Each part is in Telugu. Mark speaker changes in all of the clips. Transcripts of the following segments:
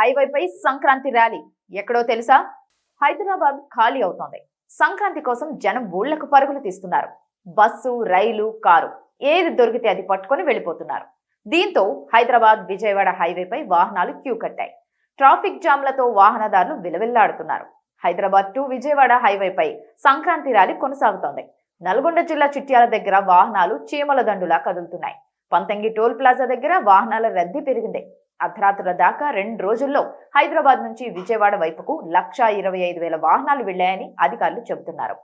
Speaker 1: హైవేపై సంక్రాంతి ర్యాలీ. ఎక్కడో తెలుసా? హైదరాబాద్ ఖాళీ అవుతోంది. సంక్రాంతి కోసం జనం ఊళ్ళకు పరుగులు తీస్తున్నారు. బస్సు రైలు కారు ఏది దొరికితే అది పట్టుకొని వెళ్ళిపోతున్నారు. దీంతో హైదరాబాద్ విజయవాడ హైవేపై వాహనాలు క్యూ కట్టాయి. ట్రాఫిక్ జామ్లతో వాహనదారులు విలవిల్లాడుతున్నారు. హైదరాబాద్ టు విజయవాడ హైవేపై సంక్రాంతి ర్యాలీ కొనసాగుతోంది. నల్గొండ జిల్లా చిట్యాల దగ్గర వాహనాలు చీమల దండులా కదులుతున్నాయి. పంతంగి టోల్ ప్లాజా దగ్గర వాహనాల రద్దీ పెరిగింది. అర్ధరాత్రుల దాకా రెండు రోజుల్లో హైదరాబాద్ నుంచి విజయవాడ వైపుకు లక్షా ఇరవై ఐదు వేల వాహనాలు వెళ్ళాయని అధికారులు చెబుతున్నారు.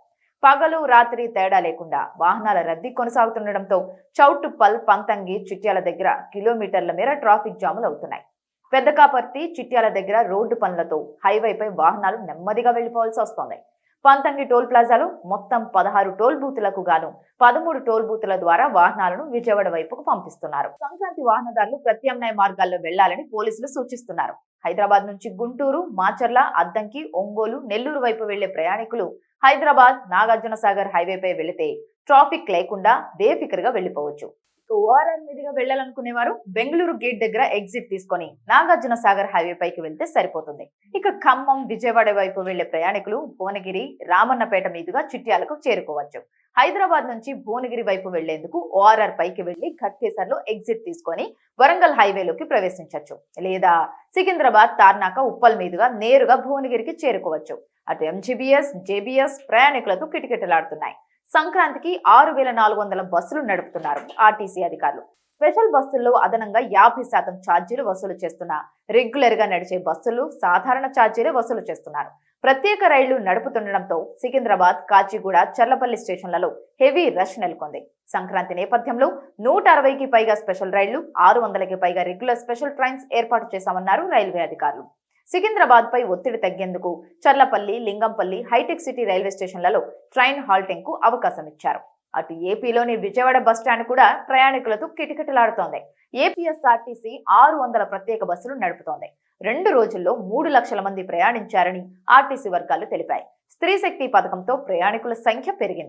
Speaker 1: పగలు రాత్రి తేడా లేకుండా వాహనాల రద్దీ కొనసాగుతుండటంతో చౌటుప్పల్ పంతంగి చిట్యాల దగ్గర కిలోమీటర్ల మేర ట్రాఫిక్ జాములు అవుతున్నాయి. పెద్దకాపర్తి చిట్యాల దగ్గర రోడ్డు పనులతో హైవేపై వాహనాలు నెమ్మదిగా వెళ్ళిపోవాల్సి వస్తోంది. పంతంగి టోల్ ప్లాజాలో మొత్తం పదహారు టోల్ బూతులకు గాను పదమూడు టోల్ బూతుల ద్వారా వాహనాలను విజయవాడ వైపుకు పంపిస్తున్నారు. సంక్రాంతి వాహనదారులు ప్రత్యామ్నాయ మార్గాల్లో వెళ్ళాలని పోలీసులు సూచిస్తున్నారు. హైదరాబాద్ నుంచి గుంటూరు మాచర్ల అద్దంకి ఒంగోలు నెల్లూరు వైపు వెళ్ళే ప్రయాణికులు హైదరాబాద్ నాగార్జున సాగర్ హైవేపై వెళితే ట్రాఫిక్ లేకుండా బేఫికర్గా వెళ్ళిపోవచ్చు ఓఆర్ఆర్ మీదుగా వెళ్ళాలనుకునేవారు బెంగళూరు గేట్ దగ్గర ఎగ్జిట్ తీసుకొని నాగార్జున సాగర్ హైవే పైకి వెళ్తే సరిపోతుంది. ఇక ఖమ్మం విజయవాడ వైపు వెళ్ళే ప్రయాణికులు భువనగిరి రామన్నపేట మీదుగా చిట్యాలకు చేరుకోవచ్చు. హైదరాబాద్ నుంచి భువనగిరి వైపు వెళ్ళేందుకు ఓఆర్ఆర్ పైకి వెళ్ళి ఘట్కేసర్లో ఎగ్జిట్ తీసుకొని వరంగల్ హైవేలోకి ప్రవేశించవచ్చు లేదా సికింద్రాబాద్ తార్నాక ఉప్పల్ మీదుగా నేరుగా భువనగిరికి చేరుకోవచ్చు. అటు ఎంజీబీఎస్ జేబీఎస్ ప్రయాణికులతో కిటకిటలాడుతున్నాయి. సంక్రాంతికి ఆరు వేల నాలుగు వందల బస్సులు నడుపుతున్నారు ఆర్టీసీ అధికారులు. స్పెషల్ బస్సుల్లో అదనంగా యాభై శాతం ఛార్జీలు వసూలు చేస్తున్న రెగ్యులర్గా నడిచే బస్సులు సాధారణ ఛార్జీలు వసూలు చేస్తున్నారు. ప్రత్యేక రైళ్ళు నడుపుతుండటంతో సికింద్రాబాద్ కాచిగూడ చర్లపల్లి స్టేషన్లలో హెవీ రష్ నెలకొంది. సంక్రాంతి నేపథ్యంలో నూట అరవైకి పైగా స్పెషల్ రైళ్ళు ఆరు వందలకి పైగా రెగ్యులర్ స్పెషల్ ట్రైన్స్ ఏర్పాటు చేశామన్నారు రైల్వే అధికారులు. సికింద్రాబాద్ పై ఒత్తిడి తగ్గేందుకు Charlapalli Lingampalli hitech city railway స్టేషన్లలో ట్రైన్ హాల్టింగ్కు అవకాశం ఇచ్చారు అటు ఏపీలోని విజయవాడ బస్ స్టాండ్ కూడా ప్రయాణికులతో కిటకిటలాడుతోంది. ఏపీఎస్ఆర్టీసీ ఆరు వందల ప్రత్యేక బస్సులు నడుపుతోంది. రెండు రోజుల్లో మూడు లక్షల మంది ప్రయాణించారని ఆర్టీసీ వర్గాలు తెలిపాయి. స్త్రీ శక్తి పథకంతో ప్రయాణికుల సంఖ్య పెరిగింది.